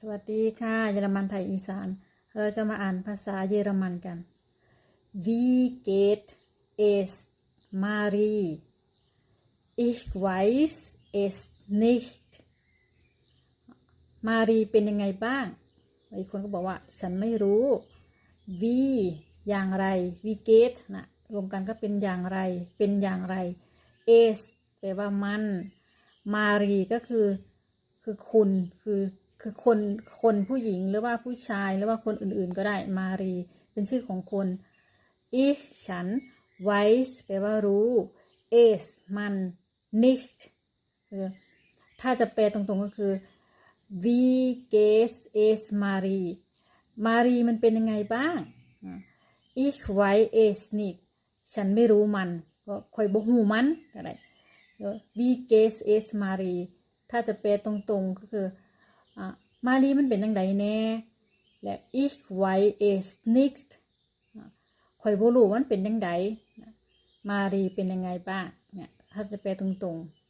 สวัสดีค่ะ เยอรมันไทยอีสาน เราจะมาอ่านภาษาเยอรมันกัน Wie geht es Marie Ich weiß es nicht มารีเป็นยังไงบ้างอีกคนก็บอกว่า ฉันไม่รู้ wie อย่างไร wie geht นะรวมกันก็เป็นอย่างไร เป็นอย่างไร es แปลว่ามัน มารีก็คือ คือคุณ คือ คือคนคนผู้หญิงหรือว่าผู้ชายหรือว่าคนอื่นๆก็ได้มารี เป็นชื่อของคน ich ฉัน weiß แปลว่ารู้ es มัน nicht คือถ้าจะแปลตรงๆก็คือ we geht es Marie มารีมันเป็นยังไงบ้าง ich weiß es nicht ฉันไม่รู้มัน ก็คอยบอกหูมันก็ได้ wie geht es Marie ถ้าจะแปลตรงๆก็คือ อะมารีมันเป็นยังไงแน่และ ich weiß es nicht คอยบ่รู้มันเป็นยังไงมารีเป็นยังไงบ้างเนี่ยถ้าจะแปลตรงๆ